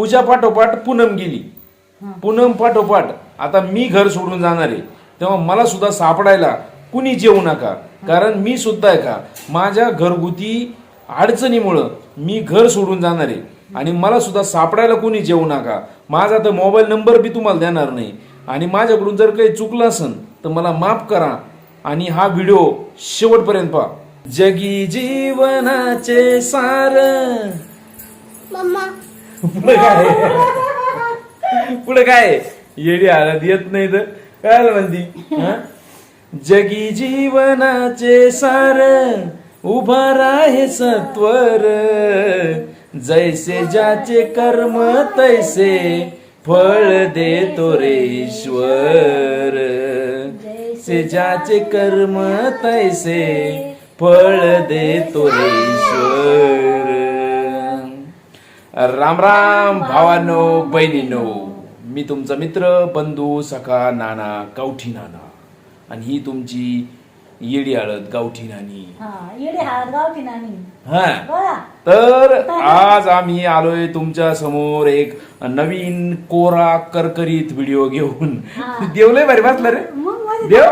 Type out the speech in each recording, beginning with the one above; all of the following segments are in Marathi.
पूजा पाठोपाठ पूनम गेली. पूनम पाठोपाठ. आता मी घर सोडून जाणार आहे. तेव्हा मला सुद्धा सापडायला कुणी जेवू नका. कारण मी सुद्धा आहे का? माझ्या घरगुती अडचणीमुळं मी घर सोडून जाणार आहे. आणि मला सुद्धा सापडायला कुणी जेवू नका. माझा तर मोबाईल नंबर बी तुम्हाला देणार नाही. आणि माझ्याकडून जर काही चुकलं असेल तर मला माफ करा. आणि हा व्हिडिओ शेवटपर्यंत पहा. जगी जीवनाचे सार. मम्मा पुढे काय पुढे काय येडी हळद येत नाही तर. काय म्हणती जगी जीवनाचे सार उभा राहे सत्वर. जैसे ज्याचे कर्म तैसे फळ देतो रे ईश्वर. से ज्याचे कर्म तैसे फळ देतो रे ईश्वर. राम राम भावानो बहिणीनो. मी तुमचा मित्र बंधू सखा नाना गावठी नाना. आणि ही तुमची येडी हळद गावठी नानी. हा हा. तर आज आम्ही आलोय तुमच्यासमोर एक नवीन कोरा करकरीत व्हिडिओ घेऊन. देवलय भारी वाचलं रे. देव.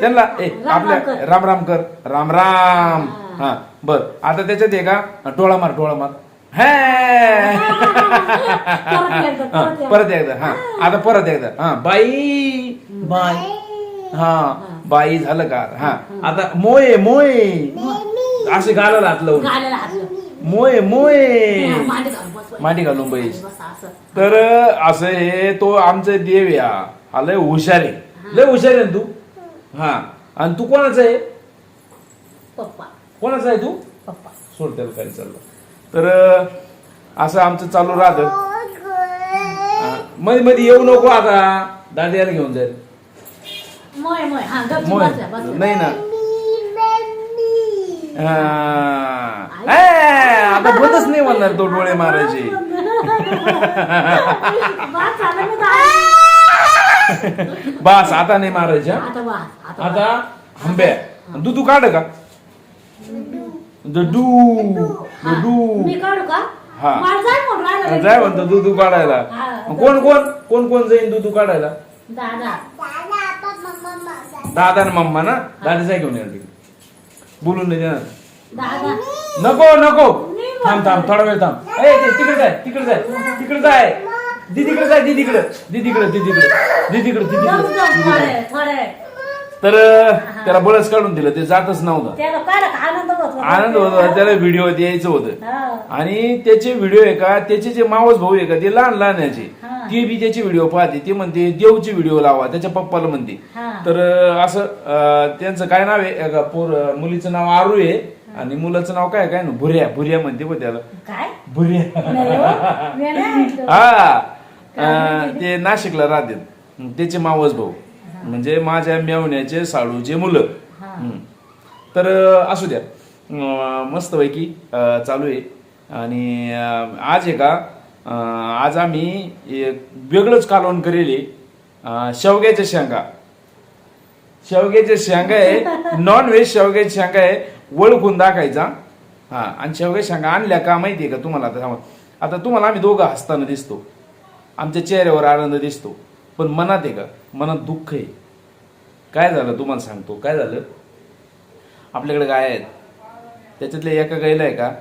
त्यांना ए राम आपल्या राम कर. राम राम कर. राम राम. हा. बर. आता त्याच्यात आहे का? टोळा मार टोळा मार. हे परत एकदा, हा, हा आता परत एकदा हा बाई बाई हा बाई झालं का हा आता मोये मोये असे गाला हात लावून. मोये मोये मांडी घालून बस, असं. तर असं हे तो आमचे देव या हा लय हुशार आहे लय हुशार आहे ना तू हा आणि तू कोणाचा आहे पप्पा कोणाचा आहे तू पप्पा सोड त्याला काय चाललं तर असं आमचं चालू राहत. मध्ये मध्ये येऊ नको आता. दादियाला घेऊन जाईल. मोय मोय. हा मोय. नाही ना. हा. ए, आता बंदच नाही म्हणणार तो डोळे मारायचे. बस बस आता नाही मारायचे हा? आता बस आता आता आंब्या. दुधू काढ का? दडू दडू मी काढू का? हा. मला जाय म्हणून राहिलं लगेच. जाय म्हणतो दुधू काढायला. हा. कोण कोण कोण कोण जाईन दुधू काढायला? दादा. दादा आणि मम्मा ना? दादा जाय घेऊन येणार तिकडे. बोलून नाही देणार दादा. नको नको. थांब थांब थोडा वेळ थांब. ए ते तिकडे जाय तिकडे जाय. तिकडे जाय. दीदीकडे जाय दीदीकडे दीदीकडे दीदीकडे दीदीकडे दीदीकडे जाऊ दीदीकडे थोडे थोडे तर त्याला बळच काढून दिलं ते जातच नव्हतं. त्याला आनंद होत होता. आनंद होता त्याला व्हिडिओ द्यायचं होतं. हा. आणि त्याचे व्हिडिओ आहे का त्याचे जे मावस भाऊ आहे का ते लहान लहान याचे हा. ते बी त्याचे व्हिडिओ पाहते ते म्हणते देवचे व्हिडिओ लावा त्याच्या पप्पाला म्हणते. हा. तर अं, असं अं, त्यांचं काय नाव आहे? अं, पोर अं, मुलीचं नाव आरू आहे. आणि मुलाचं नाव काय काय ना भुर्या भुर्या म्हणते बघ त्याला. काय? भुर्या. नाही हो. मी नाही ऐकलं. हा अं, ते नाशिकला राहतात त्याचे मावस भाऊ. म्हणजे माझ्या मेवण्याचे साडूचे मुलं. हम्म. तर अं, असू द्या. अं, मस्तपैकी अं, चालू आहे. आणि अं, आज आहे का अं, आज आम्ही एक वेगळंच कालवण करेल आहे. अं, शेवग्याच्या शेंगा. शेवग्याच्या शेंगा आहे. नॉन व्हेज शेवग्याच्या शेंगा आहे. ओळखून दाखायचा. हा आणि शेवग्या शेंगा आणल्या का माहिती आहे का तुम्हाला. आता तुम्हाला आम्ही दोघं हसताना दिसतो. आमच्या चेहऱ्यावर आनंद दिसतो. पण मनात आहे का? मनात दुःख आहे. काय झालं तुम्हाला सांगतो. काय झालं? आपल्याकडे गाय आहेत. त्याच्यातल्या एका गायला आहे का?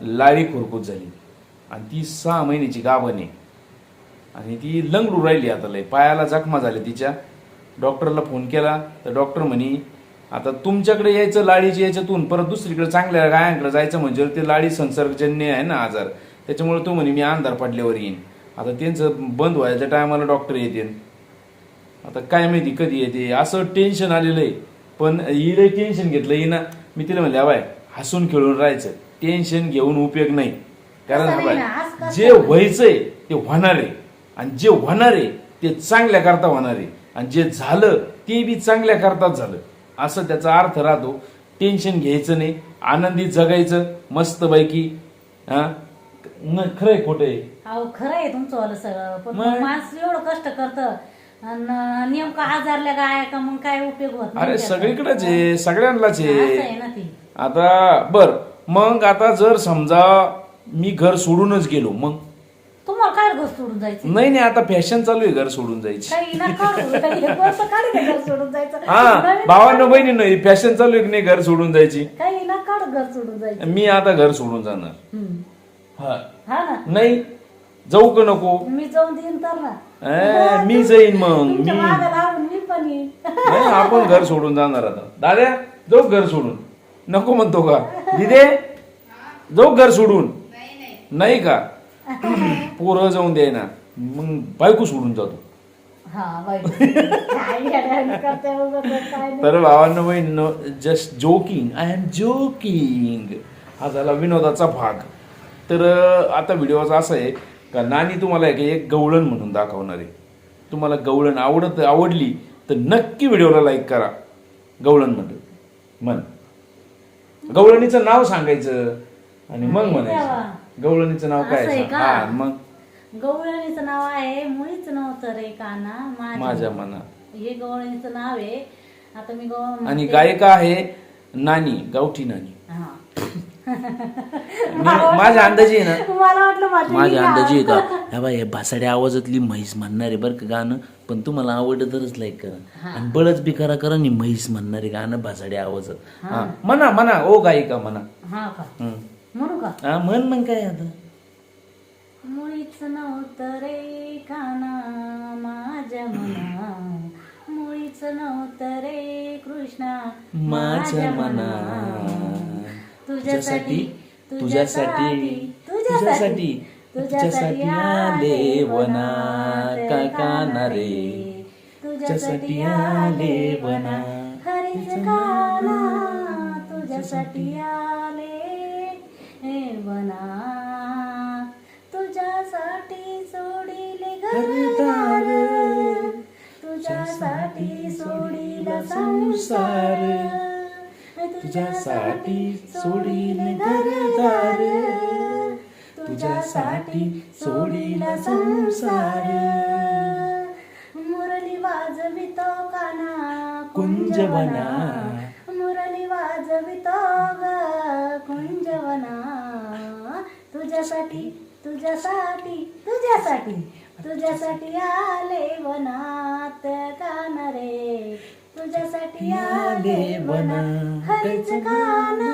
लाळी खुरकूत झाली. आणि ती सहा महिन्याची गाभण आहे. आणि ती लंगडू राहिली आता लय. पायाला जखमा झाल्या तिच्या. डॉक्टरला फोन केला. तर डॉक्टर म्हणे आता तुमच्याकडे यायचं लाळीच्या याच्यातून परत दुसरीकडे चांगल्या गायांकडे जायचं म्हणजे ते लाळी संसर्गजन्य आहे ना आजार. त्याच्यामुळे तो म्हणे मी अंधार पडल्यावर येईन. आता त्यांचं बंद व्हायच्या टायमाला डॉक्टर येतील. आता काय माहिती कधी येते? असं टेन्शन आलेलं आहे. पण हिला टेन्शन घेतलं. हिनं मी तिला म्हणले बाय हसून खेळून राहायचं. टेन्शन घेऊन उपयोग नाही. कारण हा बाय, जे व्हायचंय ते होणार आहे. आणि जे होणार आहे ते चांगल्या करता होणार आहे. आणि जे झालं ते बी चांगल्या करताच झालं. असं त्याचा अर्थ राहतो. टेन्शन घ्यायचं नाही. आनंदी जगायचं. मस्तपैकी हा? न खरंय खोटं आहे? खरं आहे तुमचं सगळं. पण? माणूस एवढं कष्ट करत. नेमकं आजारल्या गाय का मग काय उपयोग होत नाही अरे त्याचा. सगळीकडेच आहे सगळ्यांनाच असं आहे आहे ना ती. आता बर मग आता जर समजा मी घर सोडूनच गेलो मग? तुम्हाला काय घर सोडून जायचं? नाही नाही आता फॅशन चालू आहे घर सोडून जायची. काही ना काढू काही एक वर्ष काढू दे घर सोडून जायचं. हा नवीन भावांना बहिणी नाही फॅशन चालू आहे की नाही घर सोडून जायची? काही ना काढ घर सोडून जायचं. मी आता घर सोडून जाणार. हम्म. हा. हा ना? नाही जाऊ का नको? मी जाऊन देईन तर ना. ए, मी जाईन मग मी. तुमच्या मागे लागून मी पण येईन. नाही आपण घर सोडून जाणार आता. दाद्या जाऊ घर सोडून. नको म्हणतो का? दिदे जाऊ घर सोडून. नाही का? पोरं जाऊन दे ना मग बायको सोडून जातो. हा वाईट काय येड्यावानी करते उगाच, काय नाही. तर भावांनो बहिणीनो just joking I am joking हा झाला विनोदाचा भाग. तर अं, आता व्हिडिओचा असं आहे का नानी तुम्हाला एक एक गवळण म्हणून दाखवणार आहे. तुम्हाला गवळण आवडत आवडली तर नक्की व्हिडिओला लाईक करा. गवळण म्हणलं. म्हण. गवळणीचं नाव सांगायचं. आणि मग म्हणायचं. गवळणीचं नाव काय? हा मग? गवळणीचं नाव आहे मुळीच नव्हतं रे काना माझ्या मनात. हे गवळणीचं नाव आहे. आता मी आणि गायिका आहे नानी गावठी नानी. हा. मी- माझ्या अंदाजे आहे ना मला वाटलं माझी माझ्या अंदाजे आहे. का? ह्या बाई भासाड्या आवाजातली म्हैस म्हणणार बरं का गाणं. पण तुम्हाला आवडलं तरच लाईक करा आणि बळच बी करा करा आणि म्हैस म्हणणारे गाणं भासाड्या आवाजात. हा. म्हणा म्हणा ओ गायिका म्हणा. हा का. म्हणू का? हा म्हण मग काय आता? मुळीच नव्हतं रे काना माझ्या मना. मुळीच नव्हतं रे कृष्णा माझ्या मना. तुझ्यासाठी तुझ्यासाठी तुझ्यासाठी तुझ्यासाठी आले वना काय काना रे. तुझ्यासाठी आले वना हरीच काना तुझ्यासाठी आले हे वना तुझ्यासाठी सोडिले घरदार तुझ्यासाठी सोडिला संसार. तुझ्यासाठी सोडिले घरदार. तुझ्यासाठी सोडिला संसार. मुरली वाजवितो काना कुंजवना. मुरली वाजवितो ग कुंजवना. तुझ्यासाठी तुझ्यासाठी तुझ्यासाठी तुझ्यासाठी आले वनात काना रे तुझ्यासाठी आले वना हरीच काना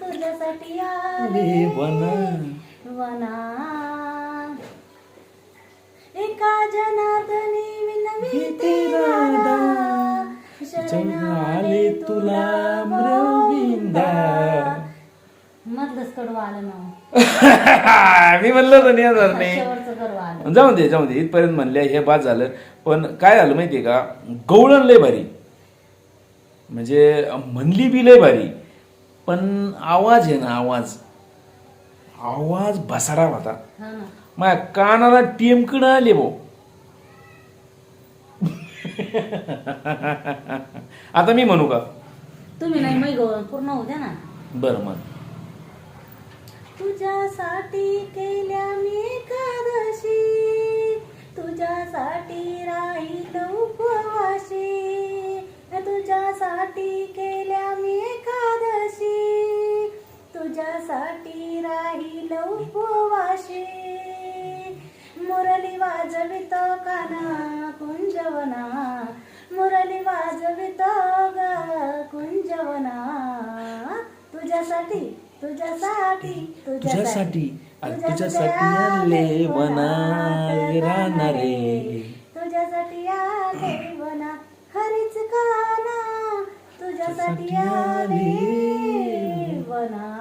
तुझ्यासाठी आले वना वना एका जनार्दनी विनविते राधा शरण आले तुला मृविंदा मधलंच कडवं आलं ना. मी म्हणलं तर नाही येणार नाही. शेवटचं कडवं आलं जाऊ दे जाऊ दे. इथपर्यंत म्हणले हे बाद झालं. पण काय झालं माहितीये का? गवळण लय भारी. म्हणजे म्हणली बी लय भारी. पण आवाज आहे ना आवाज. आवाज भसाडा होता. हा. ना माझ्या कानाला टेमकडं आले भाऊ. आता मी म्हणू का? तुम्ही नाही मै गो पूर्ण होऊ द्या ना. बरं मग. तुझ्यासाठी केल्या मी एकादशी. तुझ्यासाठी राहील उपवाशी. तुझ्यासाठी केल्या मी एकादशी. तुझ्यासाठी राहील उपवाशी. मुरली वाजवित काना कुंजवना मुरली वाजवितो ग कुंजवना तुझ्यासाठी तुझ्यासाठी तुझ्यासाठी आणि तुझ्यासाठी आले राहणारे तुझ्यासाठी आले वना हरीच काना. तुझ्यासाठी आले वना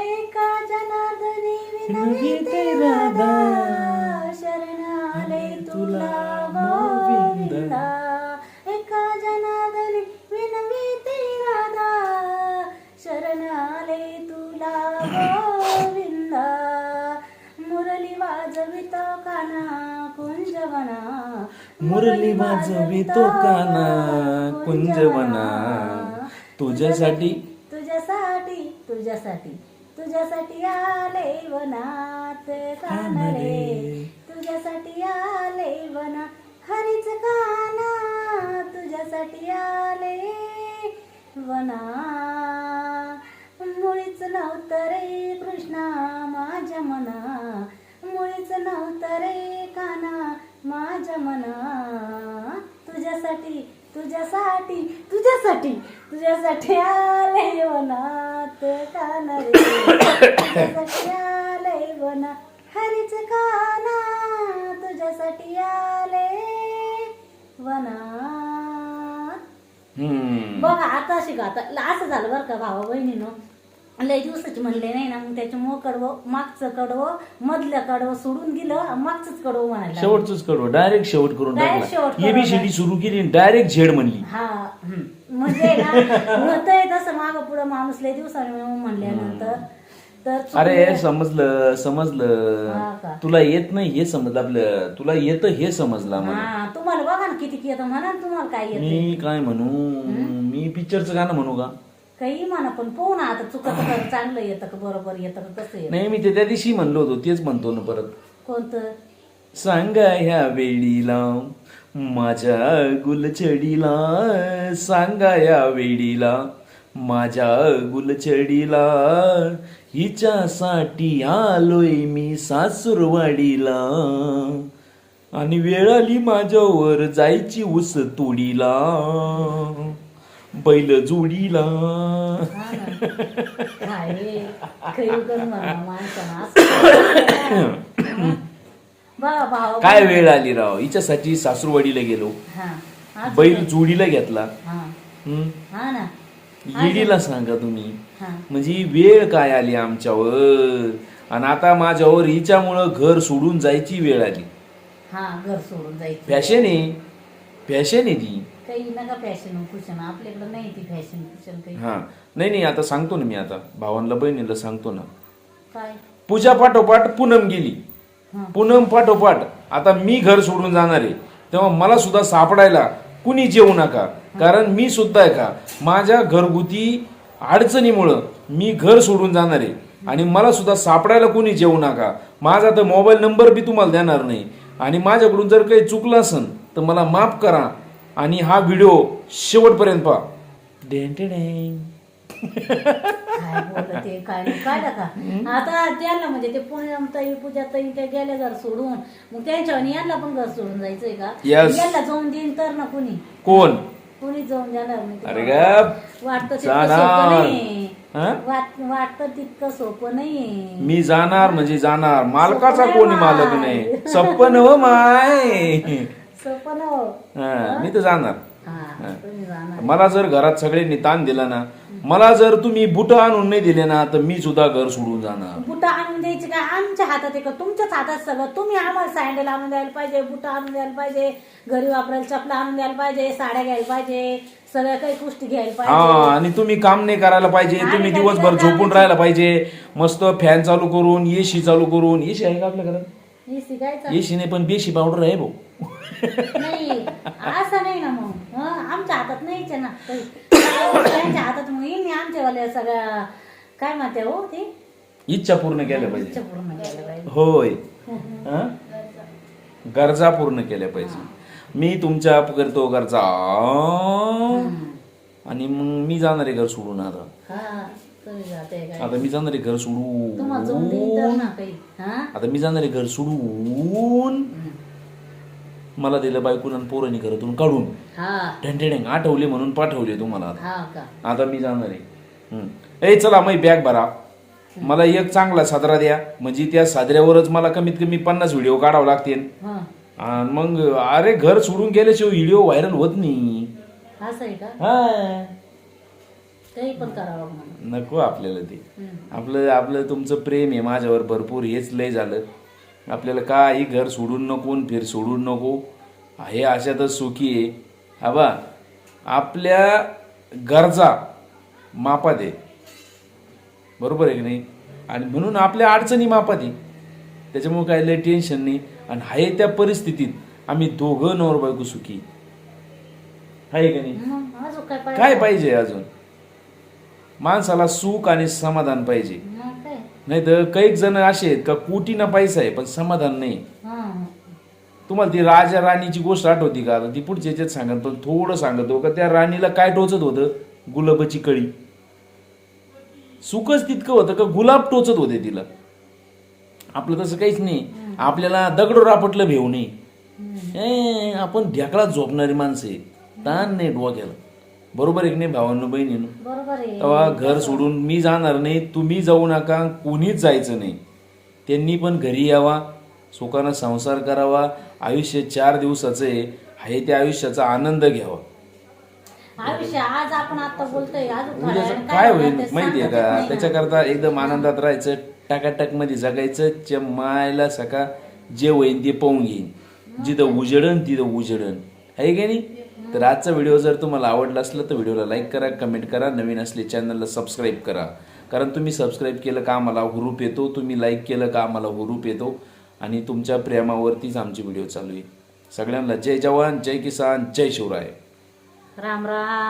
एका जनार्दनी विनविते राधा. शरण आले तुला गोविंदा मुरली वाजवितो काना कुंजवना मुरली वाजवितो काना कुंजवना तुझ्यासाठी तुझ्यासाठी तुझ्यासाठी तुझ्यासाठी आले वनात काना रे तुझ्यासाठी आले वना हरीच काना तुझ्यासाठी आले वना मना तुझ्यासाठी तुझ्यासाठी तुझ्यासाठी तुझ्यासाठी आले वनात काना रे तुझ्यासाठी आले वना हरीच काना. तुझ्यासाठी आले हम्म. बघा आता शिका आता असं झालं बरं का भावा बहिणीनं लय दिवसाची म्हणले नाही ना मग त्याच्यामुळं कडवं मागचं कडवं मधलं कडवं सोडून गेलं मागचंच कडवं म्हणायला लागलं. शेवटच करू डायरेक्ट शेवट करून Direct शेवट टाकला करून एबीसीडी सुरू केली डायरेक्ट झेड म्हणली. हा. म्हणजे ना होतंय तसं माग पुढं माणूस लय दिवसाने म्हणल्यानंतर तर चुकलं. अरे समजलं हा समजलं? तुला येत नाही हे समजलं आपलं. तुला येतं हे समजलं मला हा तुम्हाला बघा ना किती येतं म्हणा ना तुम्हाला काय येतं मी काय म्हणू? मी पिक्चरचं गाणं म्हणू का? काही म्हणा पण पाहू ना आता चुकत चांगलं येतं का बरोबर येतं का कसं येतं? नाही मी ते त्या दिवशी म्हणलो होतो तेच म्हणतो ना परत. कोणतं? सांगा ह्या वेळीला माझ्या गुलछडीला. सांगा या वेळीला माझ्या गुलछडीला. हिच्यासाठी आलोय मी सासूरवाडीला. आणि वेळ आली माझ्यावर जायची उस तोडीला. बैल जोडीला हा ना. काय रे, खरी करून म्हणा माणसानं असं. बघा भाव काय वेळ आली राव हिच्यासाठी सासूरवाडीला गेलो हा बैल जोडीला घेतला हा हम्म. हा ना येडीला सांगा तुम्ही हा म्हणजे वेळ काय आली आमच्यावर आणि आता माझ्यावर हिच्यामुळं घर सोडून जायची वेळ आली. हा घर सोडून जायचं. फॅशन आहे. फॅशन आहे ती. काही नका फॅशन कुशन. आपल्याकडे नाही ती फॅशन कुशन काही. हा. नाही नाही आता सांगतो ना मी आता. भावांना बहिणीला सांगतो ना. काय? पूजा पाठोपाठ पूनम गेली. हा. पूनम पाठोपाठ. आता मी घर सोडून जाणार आहे. तेव्हा मला सुद्धा सापडायला कुणी जेवू नका. कारण मी सुद्धा आहे का? माझ्या घरगुती अडचणीमुळं मी घर सोडून जाणार आहे. आणि मला सुद्धा सापडायला कुणी जेवू नका. माझा तर मोबाईल नंबर बी तुम्हाला देणार नाही. आणि माझ्याकडून जर काही चुकलं असेल तर मला माफ करा. आणि हा व्हिडिओ शेवटपर्यंत पहा. काय बोलते काय नाही का आता त्यांना म्हणजे ते पुण्या ताई पूजा ताई त्या गेल्या घर सोडून. मग त्यांच्या आणि यांना पण घर सोडून जायचंय का? Yes. यांना जाऊन देईन तर ना कुणी? कोण? कुणी जाऊन देणार नाही? अरे गप. वाटतं तितकं जाणार. सोपं नाही हा? वाट- वाटतं तितकं सोपं नाही मी जाणार म्हणजे जाणार. मालकाचा कोणी मालक. नाही. सप्पन हो माय. सोपं ना हो. हा, मी तर जाणार. हा तुम्ही जाणार. मला जर घरात सगळ्यांनी ताण दिला ना मला जर तुम्ही बुट आणून नाही दिले ना तर मी सुद्धा घर सोडून जाणार. बुट आणून द्यायची का? आमच्या हातात आहे का? तुमच्याच हातात सगळं. तुम्ही आम्हाला सँडल आणून द्यायला पाहिजे बुट आणून द्यायला पाहिजे घरी वापरायला चपला आणून द्यायला पाहिजे साड्या घ्यायला पाहिजे सगळ्या काही गोष्टी घ्यायला हा पाहिजे. आणि तुम्ही काम नाही करायला पाहिजे. आणि तुम्ही दिवसभर झोपून राहायला पाहिजे. मस्त फॅन चालू करून एसी चालू करून. एसी आहे का आपल्या घरात? शिकायचं? एसी नाही पण बेशी पावडर आहे भाऊ. नाही असं नाही ना मग. हं, आमच्या हातात नाहीच आहे ना. काही. त्यांच्या हातात मग येईन आमच्यावाल्या सगळ्या काय म्हणते हो ते? इच्छा पूर्ण केल्या पाहिजे. पूर्ण होय. हा? गरजा पूर्ण केल्या पाहिजे. मी तुमच्या करतो गरजा. आणि मग मी जाणार आहे घर सोडून आता. हा. तुम्ही जाते काय आता मी जाणार आहे घर तुम्हाला जाऊन देईन तर सोडून ना काही हा आता मी जाणार आहे घर सोडून मला दिलं बायकून आणि पोरांनी घरातून काढून हा आठवले म्हणून पाठवले तुम्हाला आता. हा का आता मी जाणार आहे हम्म. ए चला मग बॅग भरा मला एक चांगला सादरा द्या म्हणजे त्या सादऱ्यावरच मला कमीत कमी पन्नास व्हिडिओ काढावं लागतील हा आणि मग अरे घर सोडून गेल्याशिवाय व्हिडिओ व्हायरल होत नाही असं आहे का हा. काही पण करावं म्हणून. नको आपल्याला ते. आपलं आपलं तुमचं प्रेम आहे माझ्यावर भरपूर हेच लय झालं. आपल्याला काही घर सोडून नको आणि फिर सोडून नको. हे अशातच सुखी आहे. हा बा आपल्या गरजा मापात आहे. बरोबर आहे की नाही? आणि म्हणून आपल्या अडचणी मापात आहे. त्याच्यामुळे काय लय टेन्शन नाही. आणि आहे त्या परिस्थितीत आम्ही दोघं नवर बायको सुखी. आहे का नाही? मग अजून काय पाहिजे? काय पाहिजे अजून? माणसाला सुख आणि समाधान पाहिजे. नाही तर काही जण असे आहेत का कोटीना पैसा आहे पण समाधान नाही. हा तुम्हाला ती राजा राणीची गोष्ट आठवती का? ती पुढच्या याच्यात सांगत पण थोडं सांगतो का त्या राणीला काय टोचत होतं? गुलाबाची कळी. सुखच तितकं होतं का गुलाब टोचत होते तिला. आपलं तसं काहीच नाही. आपल्याला दगडो रापटलं भेऊ नये ए, आपण ढेकळात झोपणारी माणसं आहे ताण नाही डोक्याला. बरोबर आहे की नाही भावांनो बहिणीनं? बरोबर आहे. तेव्हा घर सोडून मी जाणार नाही तुम्ही जाऊ नका कोणीच जायचं नाही. त्यांनी पण घरी यावा सुखानं संसार करावा आयुष्य चार दिवसाचं आहे आहे त्या आयुष्याचा आनंद घ्यावा. आयुष्य आज आपण आता बोलतोय अजून थोड्या उद्याचं वेळाने काय होणार होईल ते माहितीये सांगता येत का नाही. त्याच्याकरता एकदम आनंदात राहायचं टाकाटकमध्ये जगायचं च्या मायला सका जे होईन ते पाहून घेईन. जिथं उजेडन तिथं उजेडन. आहे की नाही? तर आजचा व्हिडिओ जर तुम्हाला आवडला असला तर व्हिडिओला लाईक करा कमेंट करा. नवीन असले चॅनलला सबस्क्राईब करा. कारण तुम्ही सबस्क्राईब केलं का आम्हाला हुरूप येतो तुम्ही लाईक केलं का आम्हाला हुरूप येतो. आणि तुमच्या प्रेमावरतीच आमची व्हिडिओ चालू आहे. सगळ्यांना जय जवान जय किसान जय शिवराय. राम राम.